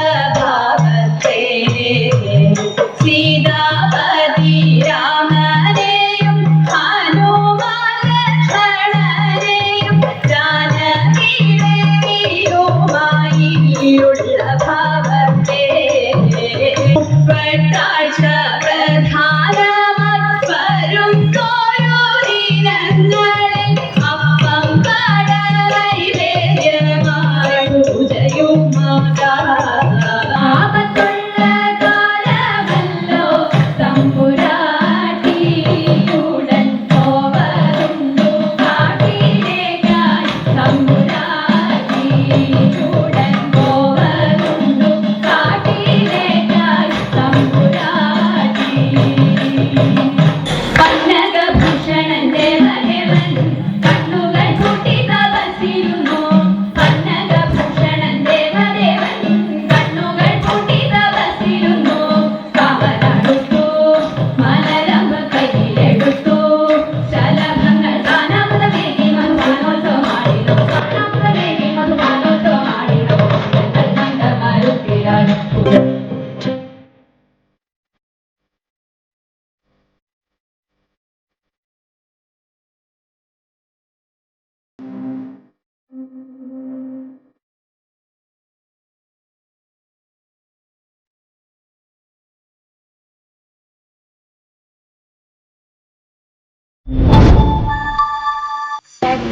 love.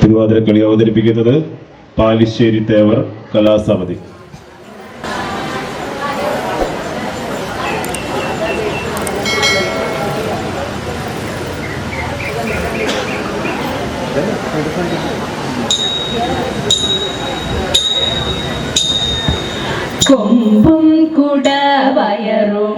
Thiruvathirakali അവതരിപ്പിക്കുന്നത് പാലിശ്ശേരി തേവർ കലാസമിതി. കൊമ്പും കുട വയറും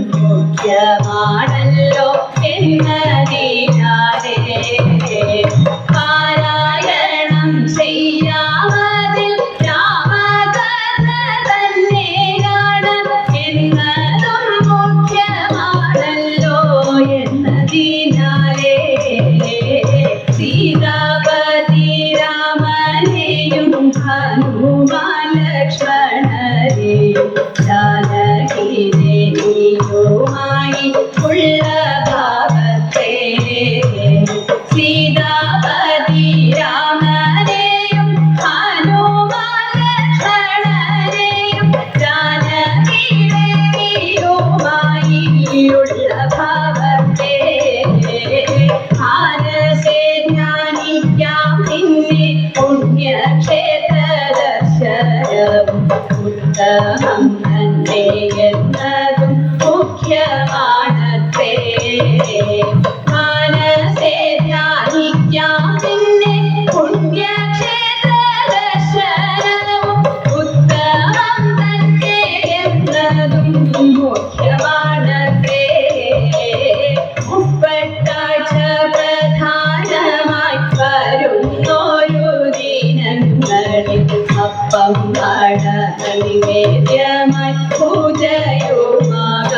സാധ്യമാണല്ലോ എന്നതി. Yeah. പമ്പാട നിവേദ്യമായി പൂജയുമാക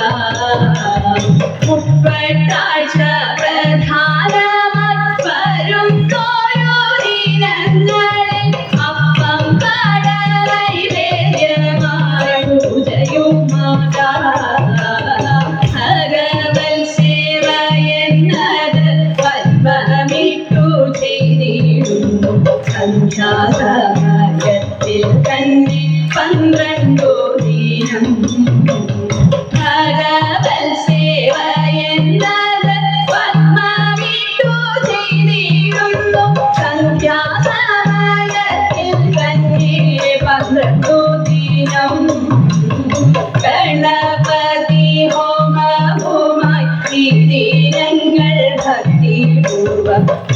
മുപ്പത്താഴ്ച പ്രധാനമായി വരും ഓരോ ദിനങ്ങളിൽ അപ്പം പാട നൈവേദ്യമായി പൂജയുമാക ഭഗവൽ സേവ എന്നത് പത്മമിട്ടു ചെയ്തിടുന്നു സഞ്ചാര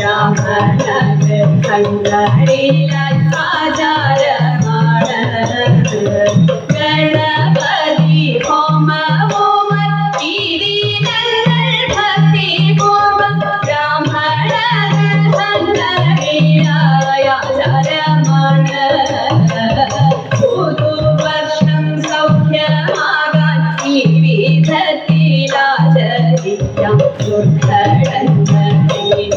രാമനത് കണ്ണടില ആചാരമാണത് ഗണപതി ഹോമ ഹോമ ഗിരിനങ്ങൾ ഭക്തി ഹോമ രാമനത് കണ്ണടില ആചാരമാണ് പുതുവർഷം സൗഖ്യമാകാൻ ഈ വിധത്തിലാചരിക്കാം ദുർഘടങ്ങൾ.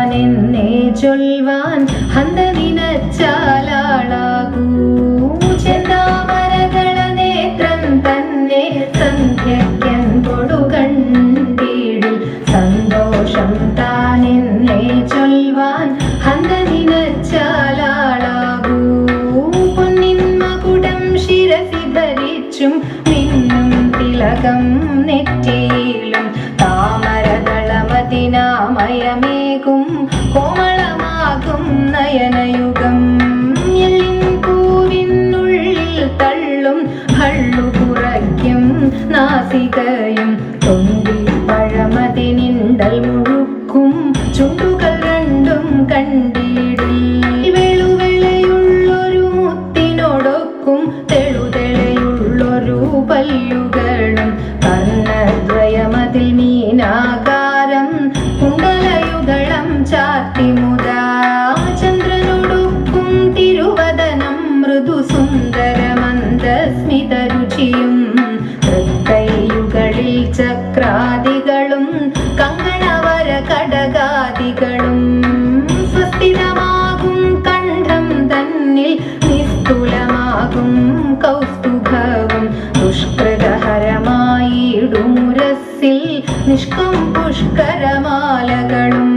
താനെന്നെ ചൊൽവാൻ ഹന്ത കലയുഗം പൂവിനുള്ളിൽ തള്ളും ഭള്ളു കുറയ്ക്കും നാസികര മനസ്സിൽ നിഷ്കം പുഷ്കരമാലകളും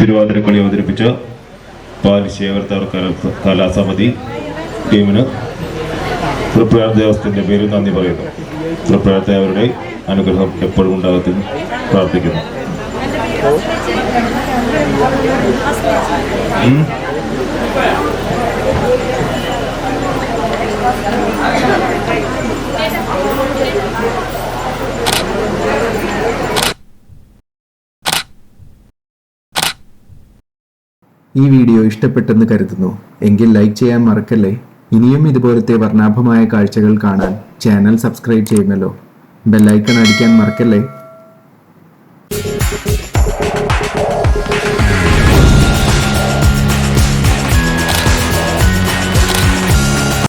തിരുവാതിരക്കളി അവതരിപ്പിച്ച പാലിശ്ശേവർത്തവർ കലാ- കലാസമിതി ടീമിന് തൃപ്രയാർ ദേവസ്ഥത്തിന്റെ പേരിൽ നന്ദി പറയുന്നു തൃപ്രയാർ ദേവരുടെ അനുഗ്രഹം എപ്പോഴും ഉണ്ടാകത്തിന് പ്രാർത്ഥിക്കുന്നു ഉം. ഈ വീഡിയോ ഇഷ്ടപ്പെട്ടെന്ന് കരുതുന്നു. എങ്കിൽ ലൈക്ക് ചെയ്യാൻ മറക്കല്ലേ? ഇനിയും ഇതുപോലത്തെ വർണാഭമായ കാഴ്ചകൾ കാണാൻ ചാനൽ സബ്സ്ക്രൈബ് ചെയ്യുമല്ലോ ബെല്ലൈക്കൺ അടിക്കാൻ മറക്കല്ലേ?